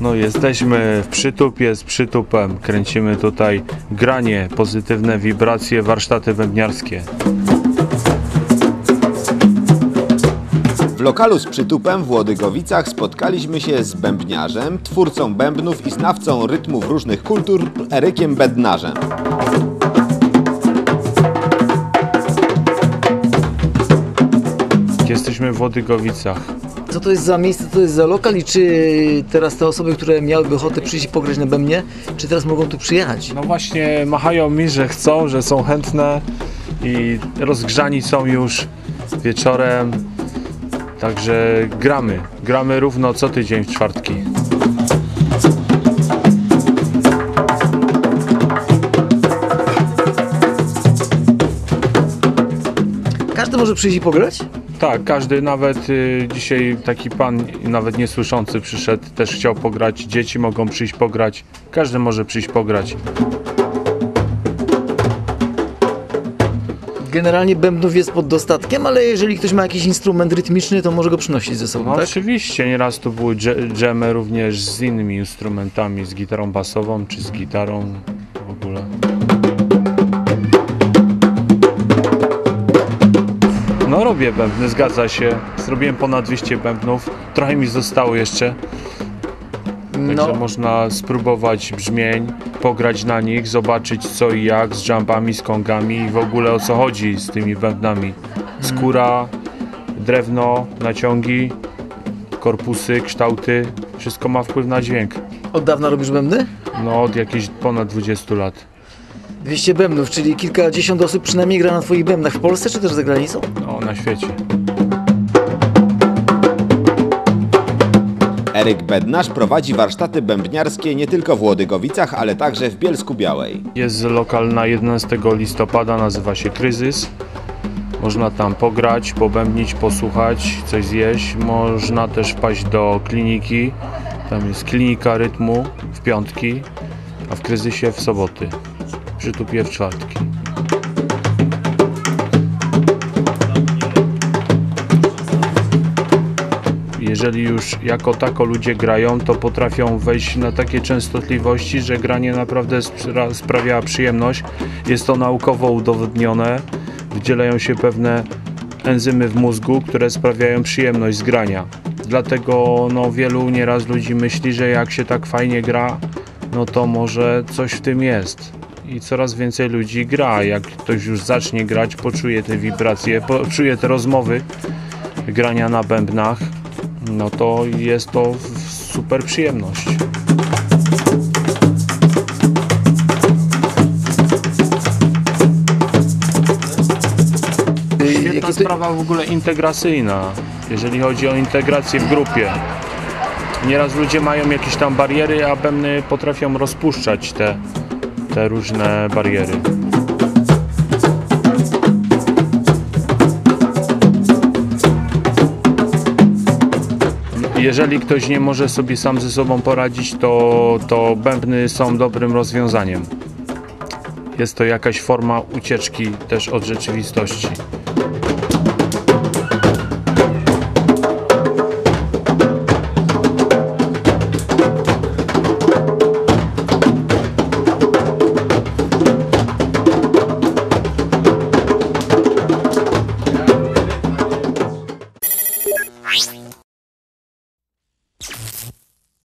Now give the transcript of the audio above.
No jesteśmy w przytupie z przytupem. Kręcimy tutaj granie, pozytywne wibracje, warsztaty bębniarskie. W lokalu z przytupem w Łodygowicach spotkaliśmy się z bębniarzem, twórcą bębnów i znawcą rytmów różnych kultur Erykiem Bednarzem. Jesteśmy w Włodygowicach. Co to jest za miejsce, co to jest za lokal i czy teraz te osoby, które miałyby ochotę przyjść i pograć na bębnie, czy teraz mogą tu przyjechać? No właśnie machają mi, że chcą, że są chętne i rozgrzani są już wieczorem. Także gramy. Gramy równo co tydzień w czwartki. Każdy może przyjść i pograć? Tak, każdy, nawet y, dzisiaj taki pan, nawet niesłyszący przyszedł, też chciał pograć. Dzieci mogą przyjść pograć. Każdy może przyjść pograć. Generalnie bębnów jest pod dostatkiem, ale jeżeli ktoś ma jakiś instrument rytmiczny, to może go przynosić ze sobą, No tak? oczywiście, nieraz tu były dże- dżemy również z innymi instrumentami, z gitarą basową czy z gitarą w ogóle. No robię bębny, zgadza się. Zrobiłem ponad 200 bębnów, trochę mi zostało jeszcze. Także No, można spróbować brzmień, pograć na nich, zobaczyć co i jak z jumpami, z kongami i w ogóle o co chodzi z tymi bębnami. Skóra, drewno, naciągi, korpusy, kształty, wszystko ma wpływ na dźwięk. od dawna robisz bębny? No od jakichś ponad 20 lat. 200 bębnów, czyli kilkadziesiąt osób przynajmniej gra na twoich bębnach w Polsce, czy też za granicą? No na świecie. Eryk Bednarz prowadzi warsztaty bębniarskie nie tylko w Łodygowicach, ale także w Bielsku Białej. Jest lokal na 11 listopada, nazywa się Kryzys. Można tam pograć, pobębnić, posłuchać, coś zjeść. Można też wpaść do kliniki. Tam jest klinika rytmu w piątki, a w kryzysie w soboty. Przytupie w czwartki. jeżeli już jako tako ludzie grają, to potrafią wejść na takie częstotliwości, że granie naprawdę spra- sprawia przyjemność. Jest to naukowo udowodnione. Wydzielają się pewne enzymy w mózgu, które sprawiają przyjemność z grania. Dlatego no, wielu nieraz ludzi myśli, że jak się tak fajnie gra, no to może coś w tym jest. I coraz więcej ludzi gra. Jak ktoś już zacznie grać, poczuje te wibracje, poczuje te rozmowy grania na bębnach, no to jest to super przyjemność. Świetna sprawa w ogóle integracyjna, jeżeli chodzi o integrację w grupie. Nieraz ludzie mają jakieś tam bariery, a bębny potrafią rozpuszczać te, te różne bariery. Jeżeli ktoś nie może sobie sam ze sobą poradzić, to, to bębny są dobrym rozwiązaniem. Jest to jakaś forma ucieczki też od rzeczywistości.